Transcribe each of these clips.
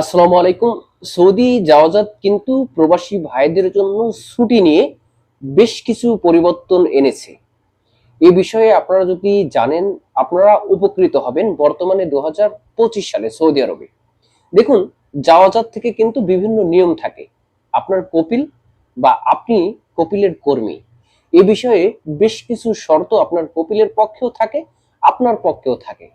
আসসালামু আলাইকুম। সৌদি যাওয়াজাত কিন্তু প্রবাসী ভাইদের জন্য ছুটি নিয়ে বেশ কিছু পরিবর্তন এনেছে। এই বিষয়ে আপনারা যদি জানেন, আপনারা উপকৃত হবেন বর্তমানে দুহাজার পঁচিশ সালে সৌদি আরবে। দেখুন যাওয়াজাত থেকে কিন্তু বিভিন্ন নিয়ম থাকে। আপনার কপিল বা আপনি কপিলের কর্মী। এ বিষয়ে বেশ কিছু শর্ত আপনার কপিলের পক্ষেও থাকে, আপনার পক্ষেও থাকে।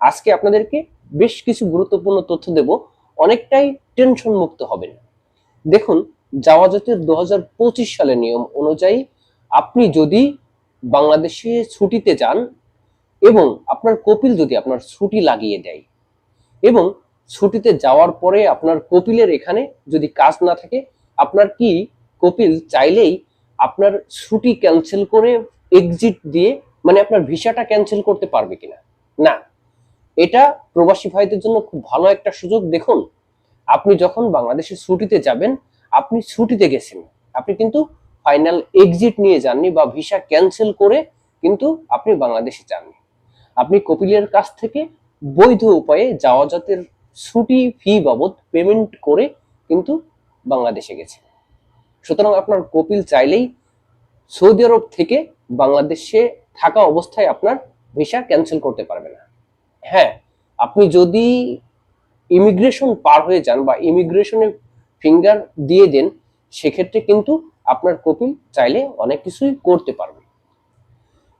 আজকে আপনাদেরকে বেশ কিছু গুরুত্বপূর্ণ তথ্য দেব। অনেকটাই টেনশন মুক্ত হবেন। দেখুন জাওয়াজাতের দু সালের নিয়ম অনুযায়ী আপনি যদি বাংলাদেশে ছুটিতে যান এবং আপনার কপিল যদি আপনার ছুটি লাগিয়ে দেয় এবং ছুটিতে যাওয়ার পরে আপনার কপিলের এখানে যদি কাজ না থাকে, আপনার কি কপিল চাইলেই আপনার ছুটি ক্যান্সেল করে এক্সিট দিয়ে মানে আপনার ভিসাটা ক্যান্সেল করতে পারবে কিনা? না। এটা প্রবাসী ভাইদের জন্য খুব ভালো একটা সুযোগ। দেখুন, আপনি যখন বাংলাদেশে ছুটিতে যাবেন, আপনি ছুটিতে গেছেন। আপনি কিন্তু ফাইনাল এক্সিট নিয়ে যাননি বা ভিসা ক্যান্সেল করে কিন্তু আপনি বাংলাদেশে যাননি। আপনি কপিলের কাছ থেকে বৈধ উপায়ে যাওয়া জাতের ছুটি ফি বাবদ পেমেন্ট করে কিন্তু বাংলাদেশে গেছে সুতরাং আপনার কপিল চাইলেই সৌদি আরব থেকে বাংলাদেশে থাকা অবস্থায় আপনার ভিসা ক্যান্সেল করতে পারবে না। হ্যাঁ আপনি যদি ইমিগ্রেশন পার হয়ে যান বা ইমিগ্রেশনে ফিঙ্গার দিয়ে দেন, সেক্ষেত্রে কিন্তু আপনার কপিল চাইলে অনেক কিছুই করতে পারবে।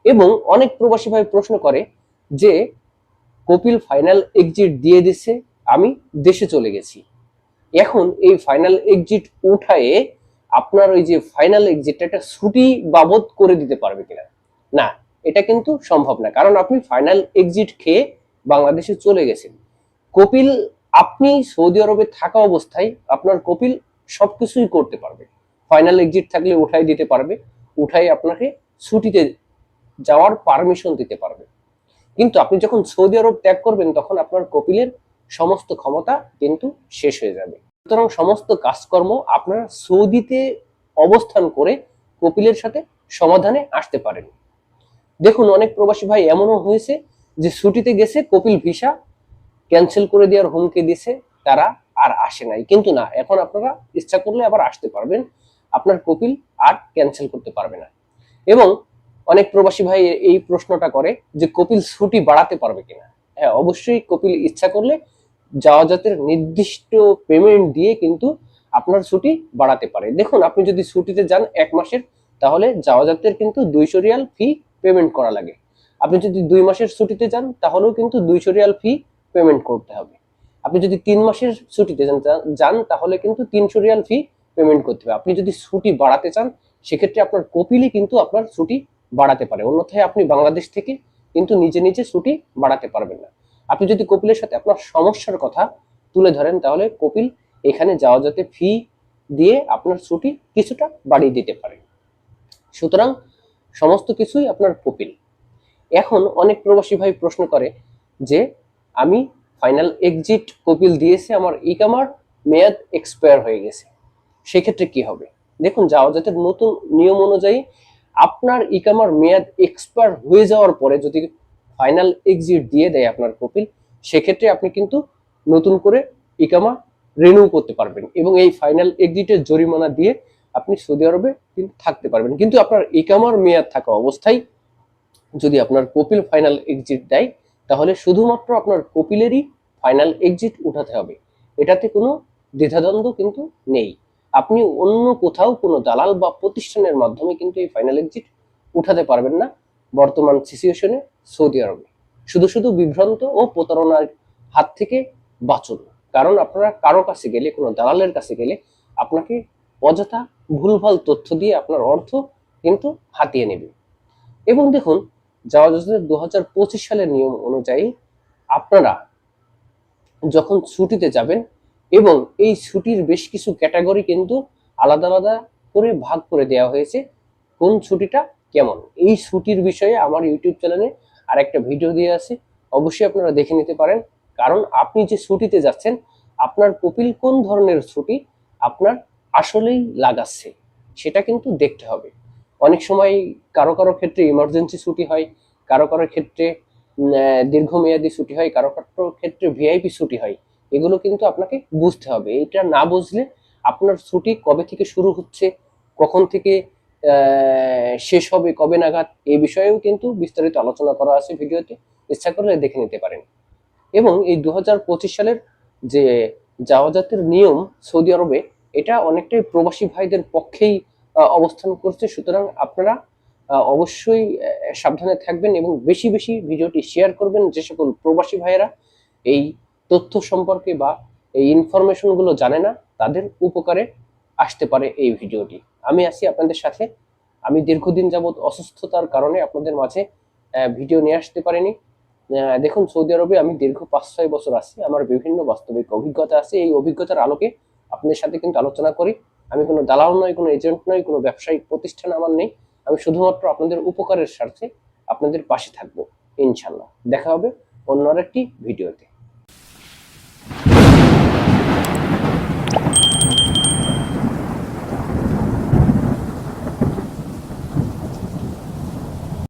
এবং অনেক প্রবাসী ভাই প্রশ্ন করে যে, কপিল ফাইনাল এক্সিট দিয়ে দিছে, আমি দেশে চলে গেছি। এখন এই ফাইনাল এক্সিট উঠায়ে আপনার ওই যে ফাইনাল এক্সিটটা একটা ছুটি বাবদ করে দিতে পারবে কিনা? না, এটা কিন্তু সম্ভব না। কারণ আপনি ফাইনাল এক্সিট খেয়ে বাংলাদেশে চলে গেছেন। কপিল, আপনি সৌদি আরবে থাকা অবস্থায় আপনার কপিল সবকিছুই করতে পারবে। ফাইনাল এক্সিট থাকলে উঠাই দিতে পারবে, উঠাই আপনাকে ছুটিতে যাওয়ার পারমিশন দিতে পারবে। কিন্তু আপনি যখন সৌদি আরব ত্যাগ করবেন, তখন আপনার কপিলের সমস্ত ক্ষমতা কিন্তু শেষ হয়ে যাবে। সুতরাং সমস্ত কাজকর্ম আপনারা সৌদিতে অবস্থান করে কপিলের সাথে সমাধানে আসতে পারেন। দেখুন, অনেক প্রবাসী ভাই এমনও হয়েছে যে ছুটিতে গেছে কপিল ভিসা ক্যান্সেল করে দেওয়ার হুমকি দিছে তারা আর আসে নাই। কিন্তু না, এখন আপনারা ইচ্ছা করলে আবার আসতে পারবেন। আপনার কপিল আর ক্যান্সেল করতে পারবে না। এবং অনেক প্রবাসী ভাই এই প্রশ্নটা করে যে কপিল ছুটি বাড়াতে পারবে কিনা। হ্যাঁ অবশ্যই কপিল ইচ্ছা করলে যাওয়া জাতের নির্দিষ্ট পেমেন্ট দিয়ে কিন্তু আপনার ছুটি বাড়াতে পারে। দেখুন, আপনি যদি ছুটিতে যান এক মাসের, তাহলে যাওয়া জাতের কিন্তু দুইশো রিয়াল ফি পেমেন্ট করা লাগে। আপনি যদি দুই মাসের ছুটিতে যান, তাহলেও কিন্তু দুইশো রিয়াল ফি পেমেন্ট করতে হবে। আপনি যদি তিন মাসের ছুটিতে যান- যান, তাহলে কিন্তু তিনশো রিয়াল ফি পেমেন্ট করতে হবে। আপনি যদি ছুটি বাড়াতে চান, সেক্ষেত্রে আপনার কপিলই কিন্তু আপনার ছুটি বাড়াতে পারে। অন্যথায় আপনি বাংলাদেশ থেকে কিন্তু নিজে নিজে ছুটি বাড়াতে পারবেন না। আপনি যদি কপিলের সাথে আপনার সমস্যার কথা তুলে ধরেন, তাহলে কপিল এখানে যাওয়া যাতে ফি দিয়ে আপনার ছুটি কিছুটা বাড়িয়ে দিতে পারে। সুতরাং সমস্ত কিছুই আপনার কপিল। এখন অনেক প্রবাসী ভাই প্রশ্ন করে যে, আমি ফাইনাল এক্সিট কপিল দিয়েছে, আমার ইকামার মেয়াদ এক্সপায়ার হয়ে গেছে। সেক্ষেত্রে কি হবে? দেখুন, যাওয়া যাতে নতুন নিয়ম অনুযায়ী আপনার ইকামার মেয়াদ এক্সপায়ার হয়ে যাওয়ার পরে যদি ফাইনাল এক্সিট দিয়ে দেয় আপনার কপিল, সেক্ষেত্রে আপনি কিন্তু নতুন করে ইকামা রিনিউ করতে পারবেন এবং এই ফাইনাল এক্সিটের জরিমানা দিয়ে আপনি সৌদি আরবে কিন্তু থাকতে পারবেন। কিন্তু আপনার ইকামার মেয়াদ থাকা অবস্থায় যদি আপনার কপিল ফাইনাল এক্সিট দেয়, তাহলে শুধুমাত্র আপনার কপিলেরই ফাইনাল এক্সিট উঠাতে হবে। এটাতে কোনো দ্বিধাদ্বন্দ্ব কিন্তু নেই। আপনি অন্য কোথাও কোনো দালাল বা প্রতিষ্ঠানের মাধ্যমে কিন্তু এই ফাইনাল এক্সিট উঠাতে পারবেন না, বর্তমান সিচুয়েশনে সৌদি আরবে। শুধু শুধু বিভ্রান্ত ও প্রতারণার হাত থেকে বাঁচুন। কারণ আপনারা কারও কাছে গেলে, কোনো দালালের কাছে গেলে আপনাকে অযথা ভুলভাল তথ্য দিয়ে আপনার অর্থ কিন্তু হাতিয়ে নেবে। এবং দেখুন যাওয়া যোজনা দু হাজার সালের নিয়ম অনুযায়ী আপনারা যখন ছুটিতে যাবেন এবং এই ছুটির বেশ কিছু ক্যাটাগরি কিন্তু আলাদা আলাদা করে ভাগ করে দেওয়া হয়েছে, কোন ছুটিটা কেমন? এই ছুটির বিষয়ে আমার ইউটিউব চ্যানেলে আর একটা ভিডিও দিয়ে আছে, অবশ্যই আপনারা দেখে নিতে পারেন। কারণ আপনি যে ছুটিতে যাচ্ছেন, আপনার কপিল কোন ধরনের ছুটি আপনার আসলেই লাগাচ্ছে, সেটা কিন্তু দেখতে হবে। অনেক সময় কারও কারও ক্ষেত্রে ইমার্জেন্সি ছুটি হয়, কারও কারও ক্ষেত্রে দীর্ঘমেয়াদী ছুটি হয়, কারও কারও ক্ষেত্রে ভিআইপি ছুটি হয়। এগুলো কিন্তু আপনাকে বুঝতে হবে। এটা না বুঝলে আপনার ছুটি কবে থেকে শুরু হচ্ছে, কখন থেকে শেষ হবে, কবে নাগাদ এই বিষয়েও কিন্তু বিস্তারিত আলোচনা করা আছে ভিডিওতে। ইচ্ছা করলে দেখে নিতে পারেন। এবং এই দু হাজার পঁচিশ সালের যে জাওয়াজাতের নিয়ম সৌদি আরবে, এটা অনেকটাই প্রবাসী ভাইদের পক্ষেই অবস্থান করছে। সুতরাং আপনারা অবশ্যই সাবধানে থাকবেন এবং বেশি বেশি ভিডিওটি শেয়ার করবেন যে সকল প্রবাসী ভাইয়েরা এই তথ্য সম্পর্কে বা এই ইনফরমেশনগুলো জানে না, তাদের উপকারে আসতে পারে এই ভিডিওটি। আমি আছি আপনাদের সাথে। আমি দীর্ঘদিন যাবৎ অসুস্থতার কারণে আপনাদের মাঝে ভিডিও নিয়ে আসতে পারিনি। দেখুন, সৌদি আরবে আমি দীর্ঘ পাঁচ ছয় বছর আছি। আমার বিভিন্ন বাস্তবিক অভিজ্ঞতা আছে। এই অভিজ্ঞতার আলোকে আপনাদের সাথে কিন্তু আলোচনা করি। আমি কোনো দালাল নই, কোনো এজেন্ট নই, কোনো ব্যবসায়িক প্রতিষ্ঠান আমার নেই। আমি শুধুমাত্র আপনাদের উপকারের স্বার্থে আপনাদের পাশে থাকব ইনশাল্লাহ দেখা হবে অন্য আরেকটি ভিডিওতে।